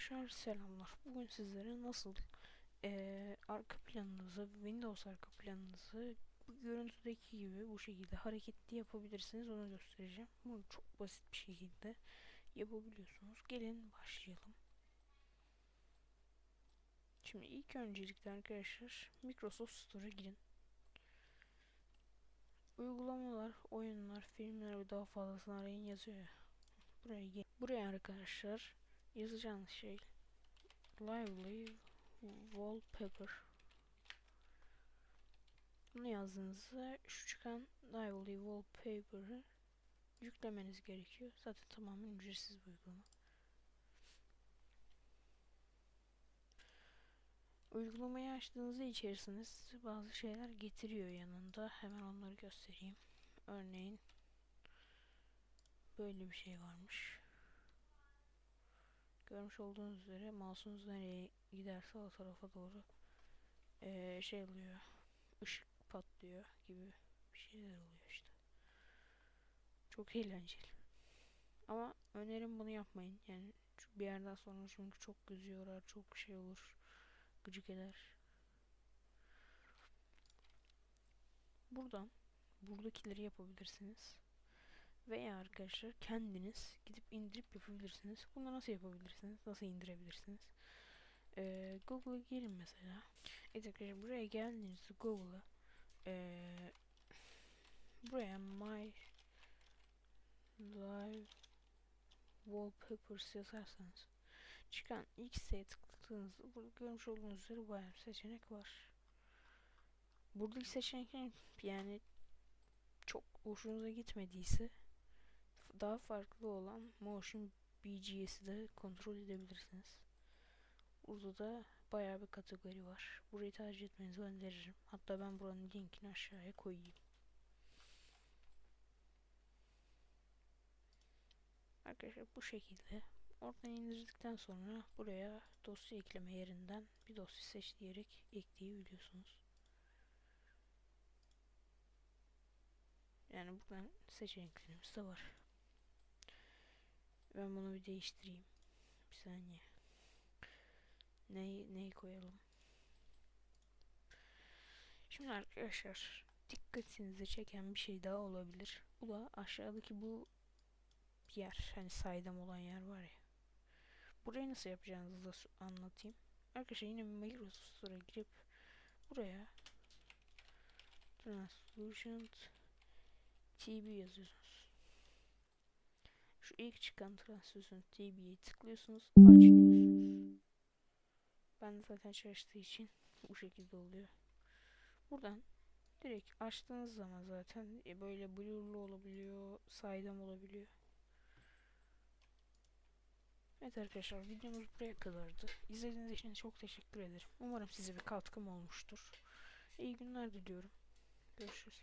arkadaşlar selamlar. Bugün sizlere nasıl eee, arka planınızı, Windows arka planınızı bu görüntüdeki gibi bu şekilde hareketli yapabilirsiniz onu göstereceğim. Bunu çok basit bir şekilde yapabiliyorsunuz. Gelin başlayalım. Şimdi ilk öncelikle arkadaşlar Microsoft Store'a girin. Uygulamalar, oyunlar, filmler ve daha fazlasını arayın yazıyor ya. Buraya. Buraya arkadaşlar yazacağınız şey lively wallpaper bunu yazdığınızda şu çıkan lively wallpaper'ı yüklemeniz gerekiyor. Zaten tamamen ücretsiz bir uygulama. Uygulamayı açtığınızda içerisiniz bazı şeyler getiriyor yanında. Hemen onları göstereyim. Örneğin böyle bir şey varmış. Görmüş olduğunuz üzere mouse'unuz nereye giderse o tarafa doğru eee, şey oluyor. ışık patlıyor gibi bir şeyler oluyor işte. Çok eğlenceli. Ama önerim bunu yapmayın. Yani bir yerden sonra çünkü çok göz yorar, çok şey olur. Gıcık eder. Buradan buradakileri yapabilirsiniz. Veya arkadaşlar kendiniz gidip indirip yapabilirsiniz. Bunu nasıl yapabilirsiniz? Nasıl indirebilirsiniz? Ee, Google'a girin mesela. Evet arkadaşlar buraya geldiğinizde Google'a ee, buraya My Live Wallpapers yazarsanız çıkan X'e tıkladığınızda burada görmüş olduğunuz üzere bayağı bir seçenek var. Buradaki seçenekler yani çok hoşunuza gitmediyse daha farklı olan Motion BGS'i de kontrol edebilirsiniz. Burada da bayağı bir kategori var. Burayı tercih etmenizi öneririm. Hatta ben buranın linkini aşağıya koyayım. Arkadaşlar bu şekilde oradan indirdikten sonra buraya dosya ekleme yerinden bir dosya seç diyerek ekleyebiliyorsunuz. Yani buradan seçeneklerimiz de var. Ben bunu bir değiştireyim. Bir saniye. Neyi, neyi koyalım? Şimdi arkadaşlar dikkatinizi çeken bir şey daha olabilir. Bu da aşağıdaki bu yer. Hani saydam olan yer var ya. Burayı nasıl yapacağınızı da anlatayım. Arkadaşlar yine Microsoft Store'a girip buraya Translucent TB yazıyorsunuz. İlk çıkan Translucent TB'yi tıklıyorsunuz, aç diyorsunuz. Ben de zaten çalıştığı için bu şekilde oluyor. Buradan direkt açtığınız zaman zaten e, böyle blurlu olabiliyor, saydam olabiliyor. Evet arkadaşlar videomuz buraya kadardı. İzlediğiniz için çok teşekkür ederim. Umarım size bir katkım olmuştur. İyi günler diliyorum. Görüşürüz.